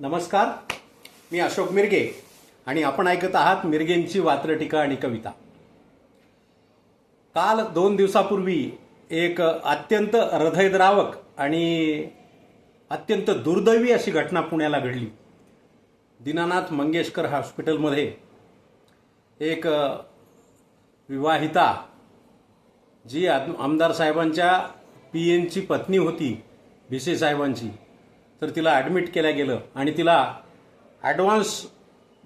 नमस्कार. मी अशोक मिरगे आणि आपण ऐकत आहात मिरगेंची वात्रटिका आणि कविता. काल दोन दिवसापूर्वी एक अत्यंत हृदयद्रावक आणि अत्यंत दुर्दैवी अशी घटना पुण्याला घडली. दीनानाथ मंगेशकर हॉस्पिटलमध्ये एक विवाहिता जी आमदार साहेबांच्या पी एनची पत्नी होती भिसे साहेबांची तर तिला ॲडमिट केलं गेलं. आणि तिला ॲडव्हान्स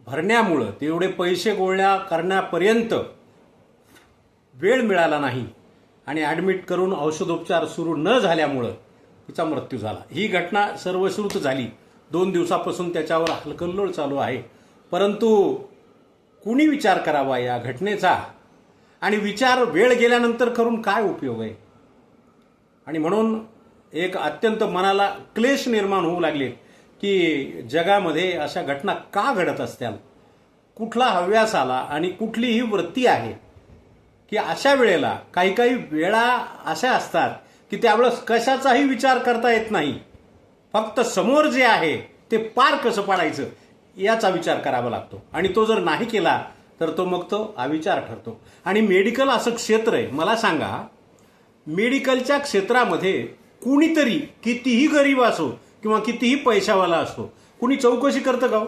भरण्यामुळं तेवढे पैसे गोळण्या करण्यापर्यंत वेळ मिळाला नाही. आणि ॲडमिट करून औषधोपचार सुरू न झाल्यामुळं तिचा मृत्यू झाला. ही घटना सर्वश्रुत झाली. दोन दिवसापासून त्याच्यावर हलकल्लोळ चालू आहे. परंतु कुणी विचार करावा या घटनेचा? आणि विचार वेळ गेल्यानंतर करून काय उपयोग आहे? आणि म्हणून एक अत्यंत मनाला क्लेश निर्माण होऊ लागले की जगामध्ये अशा घटना का घडत असत्याल कुठला हव्यास आला आणि कुठली ही वृत्ती आहे की अशा वेळेला काही काही वेळा अशा असतात की त्यावेळेस कशाचाही विचार करता येत नाही. फक्त समोर जे आहे ते पार कसं पाडायचं याचा विचार करावा लागतो. आणि तो जर नाही केला तर तो मग तो अविचार ठरतो. आणि मेडिकल असं क्षेत्र आहे. मला सांगा मेडिकलच्या क्षेत्रामध्ये कुणीतरी कितीही गरीब असो किंवा कितीही पैशावाला असो कुणी चौकशी करतं का हो?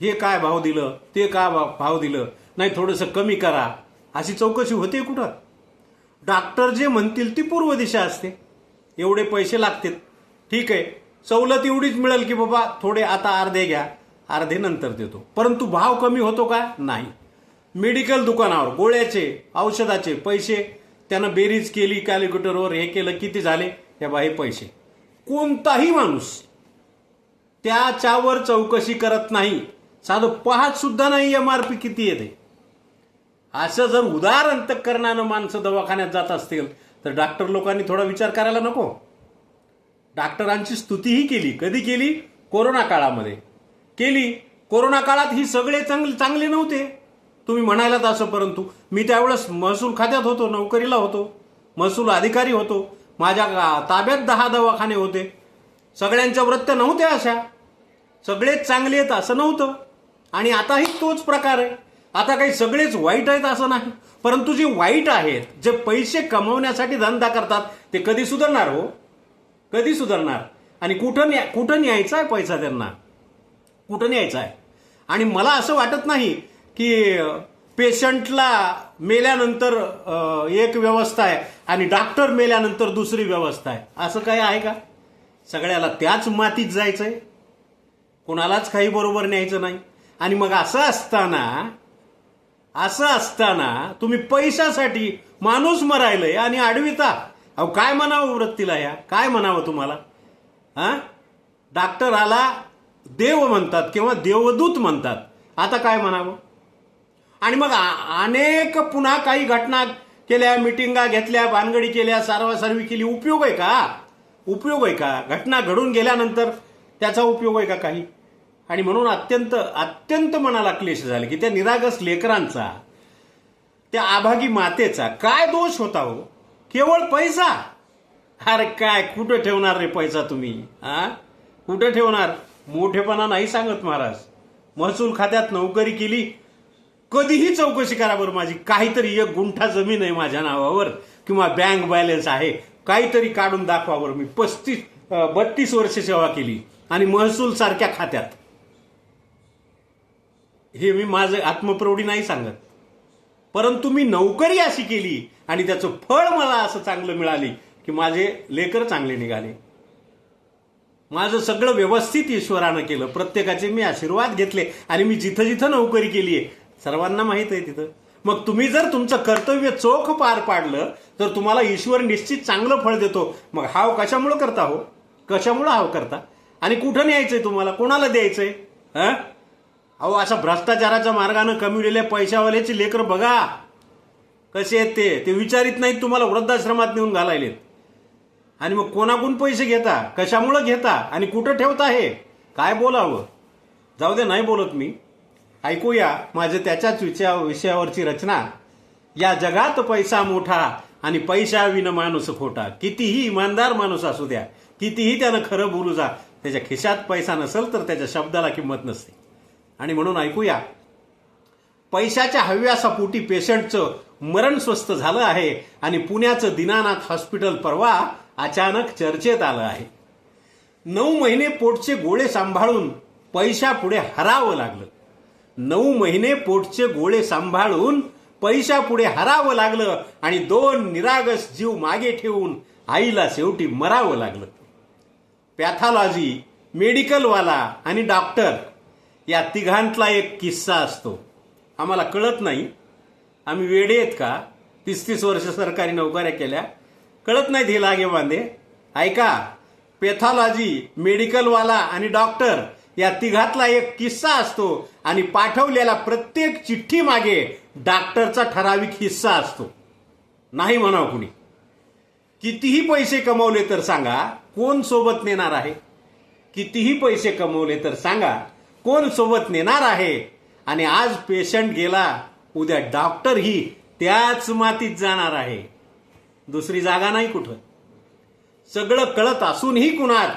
हे काय भाव दिलं ते काय भाव भाव दिलं? नाही थोडंसं कमी करा. अशी चौकशी होते कुठं? डॉक्टर जे म्हणतील ती पूर्व दिशा असते. एवढे पैसे लागतील. ठीक आहे. सवलत एवढीच मिळेल की बाबा थोडे आता अर्धे घ्या. अर्धे नंतर देतो. परंतु भाव कमी होतो का? नाही. मेडिकल दुकानावर गोळ्याचे औषधाचे पैसे त्यानं बेरीज केली कॅल्क्युलेटरवर हे केलं किती झाले? हे बा हे पैसे. कोणताही माणूस त्याच्यावर चौकशी करत नाही. साधं पाहत सुद्धा नाही एम आर पी किती येते असं जर उदार अंतकरणानं माणसं दवाखान्यात जात असतील तर डॉक्टर लोकांनी थोडा विचार करायला नको. डॉक्टरांची स्तुतीही केली. कधी केली? कोरोना काळामध्ये. केली. कोरोना काळात ही सगळे चांगले चांगले नव्हते. तुम्ही म्हणायलात असं परंतु मी त्यावेळेस महसूल खात्यात होतो नोकरीला होतो महसूल अधिकारी होतो. माझ्या ताब्यात दहा दवाखाने होते. सगळ्यांच्या वृत्त्या नव्हत्या अशा. सगळेच चांगले आहेत असं नव्हतं. आणि आताही तोच प्रकार आहे. आता काही सगळेच वाईट आहेत असं नाही. परंतु जे वाईट आहेत जे पैसे कमवण्यासाठी धंदा करतात ते कधी सुधारणार हो? कधी सुधारणार? आणि कुठं न्या कुठं न्यायचा आहे पैसा त्यांना? कुठं न्यायचा आहे? आणि मला असं वाटत नाही की पेशंटला मेल्यानंतर एक व्यवस्था आहे आणि डॉक्टर मेल्यानंतर दुसरी व्यवस्था आहे. असं काही आहे का? सगळ्याला त्याच मातीत जायचंय? कोणालाच काही बरोबर न्यायचं नाही. आणि मग असं असताना असं असताना तुम्ही पैशासाठी माणूस मरायलंय आणि आडविता अहो काय म्हणावं वृत्तीला या? काय म्हणावं तुम्हाला? हा? डॉक्टर आला देव म्हणतात किंवा देवदूत म्हणतात. आता काय म्हणावं? आणि मग अनेक पुन्हा काही घटना केल्या मिटिंगा घेतल्या भानगडी केल्या सारवासारवी केली. उपयोग आहे का? उपयोग आहे का? घटना घडून गेल्यानंतर त्याचा उपयोग आहे का काही? आणि म्हणून अत्यंत अत्यंत मनाला क्लेश झाले की त्या निरागस लेकरांचा त्या आभागी मातेचा काय दोष होता हो? केवळ पैसा? अरे काय कुठं ठेवणार रे पैसा तुम्ही? हा कुठं ठेवणार? मोठेपणा नाही सांगत महाराज. महसूल खात्यात नोकरी केली कधीही चौकशी करा बरं माझी. काहीतरी एक गुंठा जमीन आहे माझ्या नावावर किंवा बँक बॅलन्स आहे. काहीतरी काढून दाखवा बरं. मी पस्तीस बत्तीस वर्ष सेवा केली आणि महसूल सारख्या खात्यात. हे मी माझं आत्मप्रौढी नाही सांगत. परंतु मी नोकरी अशी केली आणि त्याचं फळ मला असं चांगलं मिळाली की माझे लेकर चांगले निघाले. माझं सगळं व्यवस्थित ईश्वरानं केलं. प्रत्येकाचे मी आशीर्वाद घेतले आणि मी जिथं जिथं नोकरी केली आहे सर्वांना माहीत आहे तिथं. मग तुम्ही जर तुमचं कर्तव्य चोख पार पाडलं तर तुम्हाला ईश्वर निश्चित चांगलं फळ देतो. मग हाव कशामुळं करता हो? कशामुळं हाव करता? आणि कुठं न्यायचंय तुम्हाला? कोणाला द्यायचंय? हां? अहो अशा भ्रष्टाचाराच्या मार्गानं कमिवलेल्या पैशावाल्याची लेकर बघा. कसे आहेत ते? ते विचारित नाहीत तुम्हाला वृद्धाश्रमात नेऊन घालायलेत. आणि मग कोणाकडून पैसे घेता? कशामुळं घेता? आणि कुठं ठेवता हे? काय बोलावं? जाऊ दे नाही बोलत मी. ऐकूया माझ्या त्याच्याच विषया विषयावरची रचना. या जगात पैसा मोठा आणि पैशाविन माणूस खोटा. कितीही इमानदार माणूस असू द्या कितीही त्यानं खरं बोलू जा त्याच्या खिशात पैसा नसेल तर त्याच्या शब्दाला किंमत नसते. आणि म्हणून ऐकूया. पैशाच्या हव्यासापोटी पेशंटचं मरण स्वस्त झालं आहे आणि पुण्याचं दिनानाथ हॉस्पिटल परवा अचानक चर्चेत आलं आहे. नऊ महिने पोटचे गोळे सांभाळून पैशापुढे हरावं लागलं. नऊ महिने पोटचे गोळे सांभाळून पैशापुढे हरावं लागलं आणि दोन निरागस जीव मागे ठेवून आईला शेवटी मरावं लागलं. पॅथॉलॉजी मेडिकलवाला आणि डॉक्टर या तिघांतला एक किस्सा असतो. आम्हाला कळत नाही. आम्ही वेडे आहेत का? तीस तीस वर्ष सरकारी नोकऱ्या केल्या. कळत नाहीत हे लागे बांधे. ऐका पॅथॉलॉजी मेडिकलवाला आणि डॉक्टर या तिघातला एक किस्सा असतो आणि पाठवलेला प्रत्येक चिठ्ठी मागे डॉक्टरचा ठराविक हिस्सा असतो. नाही म्हणावं कुणी. कितीही पैसे कमवले तर सांगा कोण सोबत नेणार आहे? कितीही पैसे कमवले तर सांगा कोण सोबत नेणार आहे? आणि आज पेशंट गेला उद्या डॉक्टर ही त्याच मातीत जाणार आहे. दुसरी जागा नाही कुठं? सगळं कळत असूनही कुणात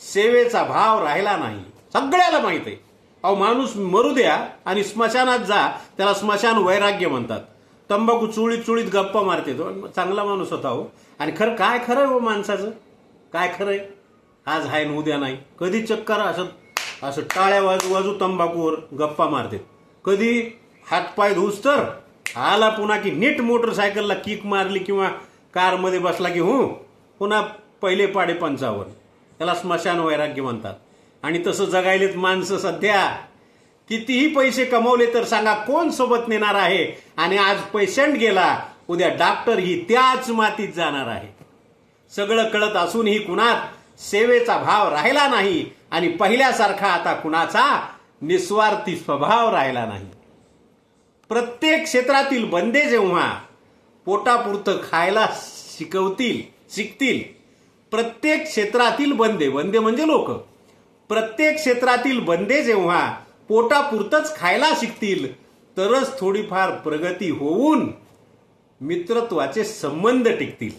सेवेचा भाव राहिला नाही. सगळ्याला माहीत आहे. अहो माणूस मरू द्या आणि स्मशानात जा त्याला स्मशान वैराग्य म्हणतात. तंबाखू चुळीत चुळीत गप्पा मारते तो. चांगला माणूस होता हो. आणि खरं काय खरं आहे हो माणसाचं? काय खरं आहे? आज आहे न उद्या नाही. कधी चक्कर असं असं टाळ्या वाजू वाजू तंबाखूवर गप्पा मारते. कधी हातपाय धुस तर आला पुन्हा की नीट मोटरसायकलला किक मारली किंवा कारमध्ये बसला की हो पुन्हा पहिले पाडे पंचावन्न त्याला स्मशान वैराग्य म्हणतात. आणि तसं जगायलेत माणसं सध्या. कितीही पैसे कमवले तर सांगा कोण सोबत नेणार आहे? आणि आज पेशंट गेला उद्या डॉक्टर ही त्याच मातीत जाणार आहे. सगळं कळत असूनही कुणात सेवेचा भाव राहिला नाही आणि पहिल्यासारखा आता कुणाचा निस्वार्थी स्वभाव राहिला नाही. प्रत्येक क्षेत्रातील बंदे जेव्हा पोटापुरतं खायला शिकवतील शिकतील प्रत्येक क्षेत्रातील बंदे बंदे म्हणजे लोक. प्रत्येक क्षेत्रातील बंदे जेव्हा पोटापुरतंच खायला शिकतील तरच थोडीफार प्रगती होऊन मित्रत्वाचे संबंध टिकतील.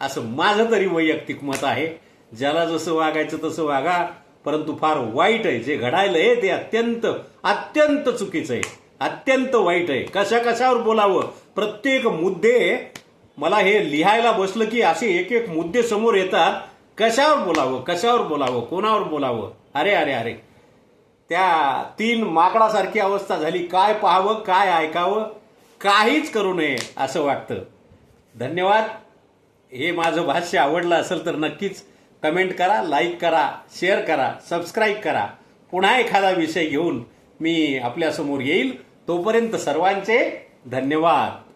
असं माझं तरी वैयक्तिक मत आहे. ज्याला जसं वागायचं तसं वागा परंतु फार वाईट आहे. जे घडायलंय ते अत्यंत अत्यंत चुकीचं आहे. अत्यंत वाईट आहे. कशा कशावर बोलावं? प्रत्येक मुद्दे मला हे लिहायला बसलं की असे एक एक मुद्दे समोर येतात. कशावर बोलावं? कशावर बोलावं? कोणावर बोलावं? अरे अरे अरे. त्या तीन माकडासारखी अवस्था झाली. काय पाहावं? काय ऐकावं? काहीच करू नये असं वाटतं. धन्यवाद. हे माझं भाष्य आवडलं असेल तर नक्कीच कमेंट करा लाईक करा शेअर करा सबस्क्राईब करा. पुन्हा एखादा विषय घेऊन मी आपल्यासमोर येईल. तोपर्यंत सर्वांचे धन्यवाद.